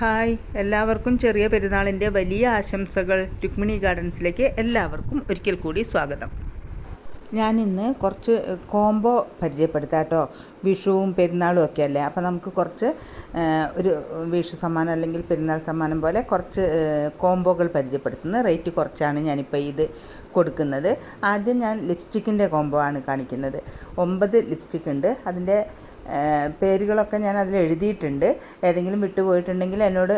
Hi. എല്ലാവർക്കും ചെറിയ പെരുന്നാളിന്റെ വലിയ ആശംസകൾ രുക്മിണി ഗാർഡൻസിലേക്ക് എല്ലാവർക്കും ഒരിക്കൽ കൂടി സ്വാഗതം. ഞാൻ ഇന്ന് കുറച്ച് കോംബോ പരിചയപ്പെടുത്താം കേട്ടോ. വിഷുവും പെരുന്നാളും ഒക്കെ അല്ലേ? അപ്പോൾ നമുക്ക് കുറച്ച് ഒരു വിഷു സമ്മാനം അല്ലെങ്കിൽ പെരുന്നാൾ സമ്മാനം പോലെ കുറച്ച് കോംബോകൾ പരിചയപ്പെടുത്തുന്നത് റേറ്റ് കുറച്ചാണ് ഞാനിപ്പോൾ ഇത് കൊടുക്കുന്നത്. ആദ്യം ഞാൻ ലിപ്സ്റ്റിക്കിന്റെ കോംബോ ആണ് കാണിക്കുന്നത്. ഒമ്പത് ലിപ്സ്റ്റിക് ഉണ്ട് അതിന്റെ പേരുകളൊക്കെ ഞാൻ അതിൽ എഴുതിയിട്ടുണ്ട്. ഏതെങ്കിലും വിട്ടുപോയിട്ടുണ്ടെങ്കിൽ എന്നോട്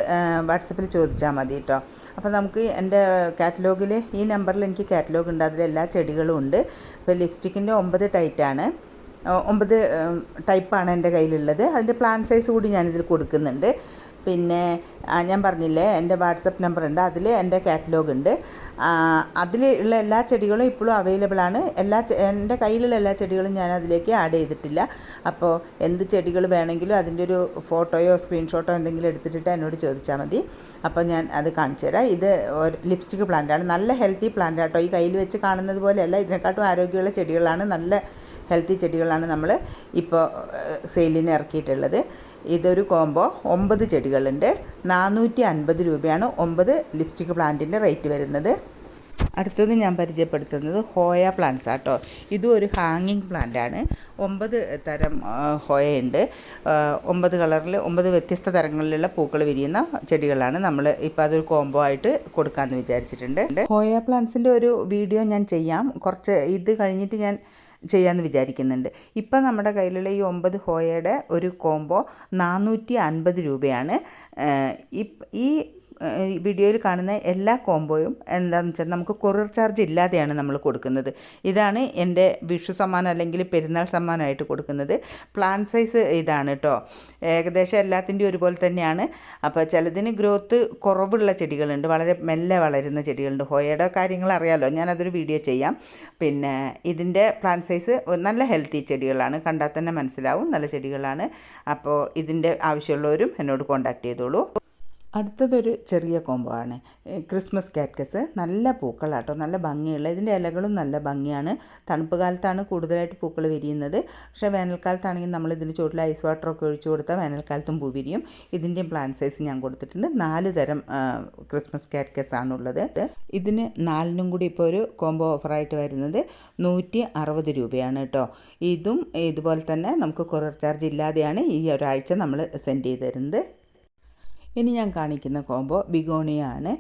വാട്സപ്പിൽ ചോദിച്ചാൽ മതി കേട്ടോ അപ്പോൾ നമുക്ക് എന്റെ കാറ്റലോഗിൽ ഈ നമ്പറിൽ എനിക്ക് കാറ്റലോഗ് ഉണ്ട്. അതിൽ എല്ലാ ചെടികളും ഉണ്ട്. ഇപ്പോൾ ലിപ്സ്റ്റിക്കിന്റെ ഒമ്പത് ടൈറ്റാണ്. ഒമ്പത് ടൈപ്പാണ് എന്റെ കയ്യിലുള്ളത്. അതിന്റെ പ്ലാൻ സൈസ് കൂടി ഞാനിതിൽ കൊടുക്കുന്നുണ്ട്. പിന്നെ ഞാൻ പറഞ്ഞില്ലേ എന്റെ വാട്സപ്പ് നമ്പർ ഉണ്ട് അതിൽ എന്റെ കാറ്റലോഗ് ഉണ്ട് അതിൽ ഉള്ള എല്ലാ ചെടികളും ഇപ്പോഴും അവൈലബിൾ ആണ്. എല്ലാ എന്റെ കയ്യിലുള്ള എല്ലാ ചെടികളും ഞാൻ അതിലേക്ക് ആഡ് ചെയ്തിട്ടില്ല. അപ്പോൾ എന്ത് ചെടികൾ വേണമെങ്കിലും അതിന്റെ ഒരു ഫോട്ടോയോ സ്ക്രീൻഷോട്ടോ എന്തെങ്കിലും എടുത്തിട്ട് എന്നോട് ചോദിച്ചാൽ മതി. അപ്പോൾ ഞാൻ അത് കാണിച്ചു തരാം. ഇത് ലിപ്സ്റ്റിക് പ്ലാന്റാണ്. നല്ല ഹെൽത്തി പ്ലാന്റ് ആട്ടോ ഈ കയ്യിൽ വെച്ച് കാണുന്നത് പോലെയല്ല. ഇതിനെക്കാട്ടും ആരോഗ്യമുള്ള ചെടികളാണ്. നല്ല ഹെൽത്തി ചെടികളാണ് നമ്മൾ ഇപ്പോൾ സെയിലിന് ഇറക്കിയിട്ടുള്ളത്. ഇതൊരു കോംബോ ഒമ്പത് ചെടികളുണ്ട്. നാനൂറ്റി അൻപത് രൂപയാണ് ഒമ്പത് ലിപ്സ്റ്റിക് പ്ലാന്റിന്റെ റേറ്റ് വരുന്നത്. അടുത്തത് ഞാൻ പരിചയപ്പെടുത്തുന്നത് ഹോയ പ്ലാന്റ്സ് ആട്ടോ. ഇതും ഒരു ഹാങ്ങിങ് പ്ലാന്റ് ആണ് ഒമ്പത് തരം ഹോയുണ്ട് ഒമ്പത് കളറിൽ ഒമ്പത് വ്യത്യസ്ത തരങ്ങളിലുള്ള പൂക്കൾ വിരിയുന്ന ചെടികളാണ് നമ്മൾ ഇപ്പോൾ അതൊരു കോംബോ ആയിട്ട് കൊടുക്കാമെന്ന് വിചാരിച്ചിട്ടുണ്ട്. ഹോയ പ്ലാന്റ്സിന്റെ ഒരു വീഡിയോ ഞാൻ ചെയ്യാം. കുറച്ച് ഇത് കഴിഞ്ഞിട്ട് ഞാൻ ചെയ്യാമെന്ന് വിചാരിക്കുന്നുണ്ട്. ഇപ്പം നമ്മുടെ കയ്യിലുള്ള ഈ ഒമ്പത് ഹോയയുടെ ഒരു കോംബോ നാനൂറ്റി അൻപത് രൂപയാണ്. ഈ വീഡിയോയിൽ കാണുന്ന എല്ലാ കോംബോയും എന്താണെന്ന് വെച്ചാൽ നമുക്ക് കൊറിയർ ചാർജ് ഇല്ലാതെയാണ് നമ്മൾ കൊടുക്കുന്നത്. ഇതാണ് എന്റെ വിഷു സമ്മാനം അല്ലെങ്കിൽ പെരുന്നാൾ സമ്മാനമായിട്ട് കൊടുക്കുന്നത്. പ്ലാൻ സൈസ് ഇതാണ് കേട്ടോ ഏകദേശം എല്ലാത്തിന്റെയും ഒരുപോലെ തന്നെയാണ്. അപ്പോൾ ചിലതിന് ഗ്രോത്ത് കുറവുള്ള ചെടികളുണ്ട്. വളരെ മെല്ലെ വളരുന്ന ചെടികളുണ്ട്. ഹോയയുടെ കാര്യങ്ങൾ അറിയാമല്ലോ ഞാനതൊരു വീഡിയോ ചെയ്യാം. പിന്നെ ഇതിന്റെ പ്ലാൻ സൈസ് നല്ല ഹെൽത്തി ചെടികളാണ്. കണ്ടാൽ തന്നെ മനസ്സിലാവും. നല്ല ചെടികളാണ്. അപ്പോൾ ഇതിന്റെ ആവശ്യമുള്ളവരും എന്നോട് കോൺടാക്ട് ചെയ്തോളൂ. അടുത്തതൊരു ചെറിയ കോംബോ ആണ്. ക്രിസ്മസ് കാറ്റ്കസ് നല്ല പൂക്കളാട്ടോ. നല്ല ഭംഗിയുള്ള ഇതിന്റെ ഇലകളും നല്ല ഭംഗിയാണ്. തണുപ്പ് കാലത്താണ് കൂടുതലായിട്ട് പൂക്കൾ വിരിയുന്നത്. പക്ഷേ വേനൽക്കാലത്താണെങ്കിൽ നമ്മൾ ഇതിന് ചുവട്ടിൽ ഐസ് വാട്ടറൊക്കെ ഒഴിച്ചു കൊടുത്താൽ വേനൽക്കാലത്തും പൂ വിരിയും. ഇതിന്റെയും പ്ലാന്റ് സൈസ് ഞാൻ കൊടുത്തിട്ടുണ്ട്. നാല് തരം ക്രിസ്മസ് കാറ്റ്കസ് ആണുള്ളത്. ഇതിന് നാലിനും കൂടി ഇപ്പോൾ ഒരു കോംബോ ഓഫറായിട്ട് വരുന്നത് നൂറ്റി അറുപത് രൂപയാണ് കേട്ടോ. ഇതും ഇതുപോലെ തന്നെ നമുക്ക് കൊറിയർ ചാർജ് ഇല്ലാതെയാണ് ഈ ഒരാഴ്ച നമ്മൾ സെൻഡ് ചെയ്ത് തരുന്നത്. ഇനി ഞാൻ കാണിക്കുന്ന കോംബോ ബിഗോണിയ ആണ്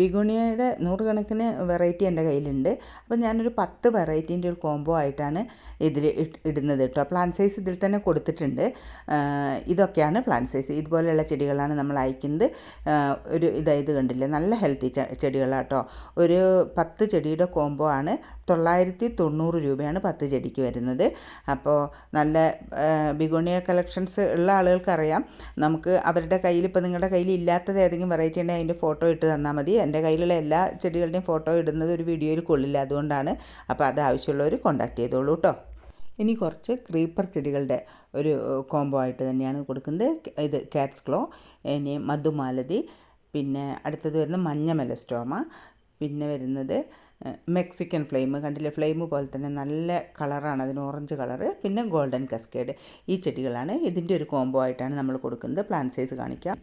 ബിഗോണിയയുടെ നൂറുകണക്കിന് വെറൈറ്റി എന്റെ കയ്യിലുണ്ട്. അപ്പോൾ ഞാനൊരു പത്ത് വെറൈറ്റീന്റെ ഒരു കോംബോ ആയിട്ടാണ് ഇതിൽ ഇടുന്നത് കേട്ടോ. പ്ലാൻ സൈസ് ഇതിൽ തന്നെ കൊടുത്തിട്ടുണ്ട്. ഇതൊക്കെയാണ് പ്ലാൻ സൈസ്. ഇതുപോലെയുള്ള ചെടികളാണ് നമ്മൾ അയക്കുന്നത്. ഒരു ഇതായത് കണ്ടില്ലേ? നല്ല ഹെൽത്തി ചെടികളാണ് കേട്ടോ. ഒരു പത്ത് ചെടിയുടെ കോംബോ ആണ്. തൊള്ളായിരത്തി തൊണ്ണൂറ് രൂപയാണ് പത്ത് ചെടിക്ക് വരുന്നത്. അപ്പോൾ നല്ല ബിഗോണിയ കളക്ഷൻസ് ഉള്ള ആളുകൾക്കറിയാം. നമുക്ക് അവരുടെ കയ്യിൽ ഇപ്പോൾ നിങ്ങളുടെ കയ്യിൽ ഇല്ലാത്തത് ഏതെങ്കിലും വെറൈറ്റി ഉണ്ടെങ്കിൽ അതിന്റെ ഫോട്ടോ ഇട്ട് തന്നാൽ മതി. എന്റെ കയ്യിലുള്ള എല്ലാ ചെടികളുടെയും ഫോട്ടോ ഇടുന്നത് ഒരു വീഡിയോയിൽ കൊള്ളില്ല. അതുകൊണ്ടാണ് അപ്പോൾ അത് ആവശ്യമുള്ളവർ കോൺടാക്ട് ചെയ്തോളൂ കേട്ടോ ഇനി കുറച്ച് ക്രീപ്പർ ചെടികളുടെ ഒരു കോംബോ ആയിട്ട് തന്നെയാണ് കൊടുക്കുന്നത്. ഇത് കാറ്റ്സ് ക്ലോ ഇനി മധുമാലതി പിന്നെ അടുത്തത് വരുന്ന മഞ്ഞ മെലസ്റ്റോമ പിന്നെ വരുന്നത് മെക്സിക്കൻ ഫ്ലെയിം കണ്ടില്ലേ? ഫ്ലെയിം പോലെ തന്നെ നല്ല കളറാണ്. അതിന് ഓറഞ്ച് കളറ് പിന്നെ ഗോൾഡൻ കസ്കേഡ് ഈ ചെടികളാണ്. ഇതിന്റെ ഒരു കോംബോ ആയിട്ടാണ് നമ്മൾ കൊടുക്കുന്നത്. പ്ലാൻ സൈസ് കാണിക്കാം.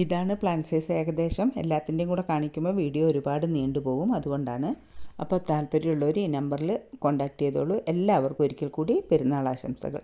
ഇതാണ് പ്ലാൻ സൈസ് ഏകദേശം എല്ലാത്തിന്റെയും കൂടെ കാണിക്കുമ്പോൾ വീഡിയോ ഒരുപാട് നീണ്ടുപോകും അതുകൊണ്ടാണ്. അപ്പോൾ താല്പര്യമുള്ളവർ ഈ നമ്പറിൽ കോൺടാക്ട് ചെയ്തോളൂ. എല്ലാവർക്കും ഒരിക്കൽ കൂടി പെരുന്നാൾ ആശംസകൾ.